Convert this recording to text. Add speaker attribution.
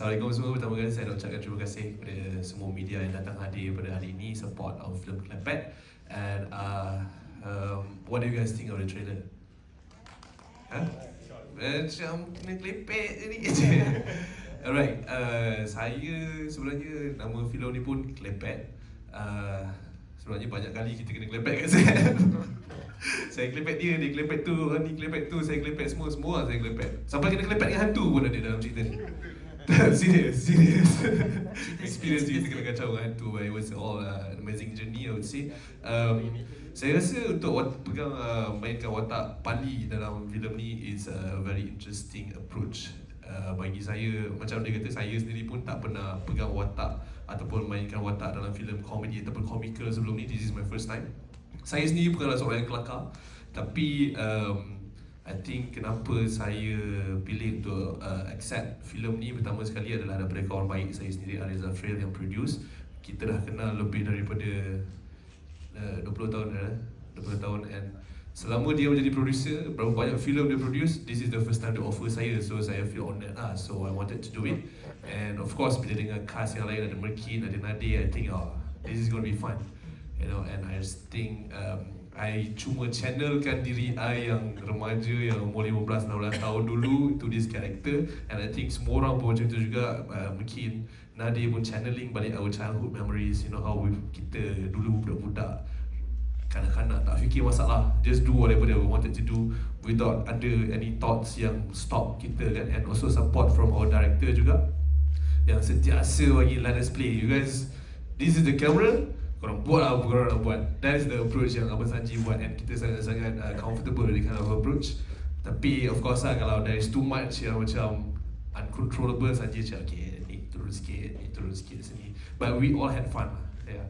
Speaker 1: Assalamualaikum semua Pertama kali saya nak ucapkan terima kasih Kepada semua media yang datang hadir pada hari ini Support our film Klepet And uh, um, What do you guys think of the trailer? Huh? Macam kena klepet je ni. Alright, uh, saya sebenarnya nama filem ni pun Klepet uh, Sebenarnya banyak kali kita kena klepet kat saya Saya klepet dia, dia klepet tu, ni klepet tu, saya klepet semua, semua saya klepet Sampai kena klepet dengan hantu pun ada dalam cerita ni serious, serious. Experience kita kena kacau dengan hantu but it was all uh, amazing journey I would say. Um, saya rasa untuk wat, pegang uh, mainkan watak Pali dalam filem ni is a very interesting approach. Uh, bagi saya macam dia kata saya sendiri pun tak pernah pegang watak ataupun mainkan watak dalam filem komedi ataupun komikal sebelum ni this is my first time saya sendiri bukanlah seorang yang kelakar tapi um, I think kenapa saya pilih untuk uh, accept filem ni pertama sekali adalah daripada kawan baik saya sendiri Ariza Frail yang produce. Kita dah kenal lebih daripada uh, 20 tahun dah 20 tahun and selama dia menjadi producer berapa banyak filem dia produce this is the first time dia offer saya. So saya feel honoured lah. So I wanted to do it. And of course bila dengan cast yang lain ada Merkin ada Nadir I think oh this is going to be fun you know and I just think um, I cuma channelkan diri I yang remaja yang umur 15-16 tahun dulu to this character. And I think semua orang pun macam tu juga uh, mungkin Nadia pun channeling balik our childhood memories you know how we, kita dulu budak-budak kanak-kanak tak fikir masalah just do whatever that we wanted to do without ada any thoughts yang stop kita kan. And also support from our director juga yang sentiasa bagi let us play you guys this is the camera korang buat lah apa korang nak buat. That is the approach yang Abang Sanji buat and kita sangat-sangat uh, comfortable with kind of approach. Tapi of course lah kalau there is too much yang macam uncontrollable Sanji macam okay ni turun sikit ni turun sikit sini. But we all had fun lah yeah